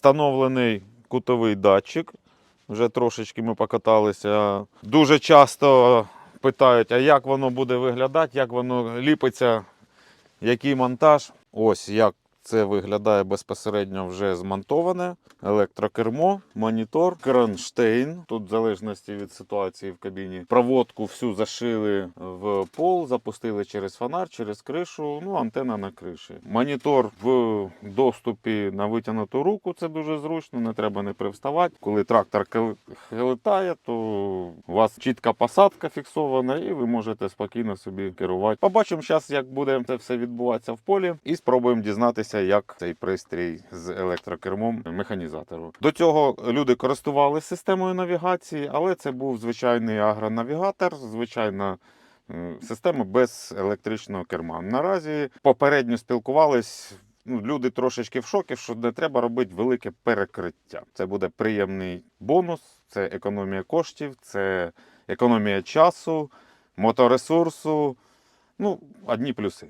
Встановлений кутовий датчик. Вже трошечки ми покаталися. Дуже часто питають, а як воно буде виглядати, як воно ліпиться, який монтаж. Ось як це виглядає безпосередньо вже змонтоване. Електрокермо, монітор, кронштейн. Тут в залежності від ситуації в кабіні. Проводку всю зашили в пол, запустили через фонар, через кришу. Ну, антенна на криші. Монітор в доступі на витягнуту руку. Це дуже зручно, не треба не привставати. Коли трактор летає, то у вас чітка посадка фіксована, і ви можете спокійно собі керувати. Побачимо зараз, як буде це все відбуватися в полі, і спробуємо дізнатися, як цей пристрій з електрокермом механізатору. До цього люди користувалися системою навігації, але це був звичайний агронавігатор, звичайна е, система без електричного керма. Наразі попередньо спілкувались. Ну, люди трошечки в шокі, що не треба робити велике перекриття. Це буде приємний бонус, це економія коштів, це економія часу, моторесурсу. Ну, одні плюси.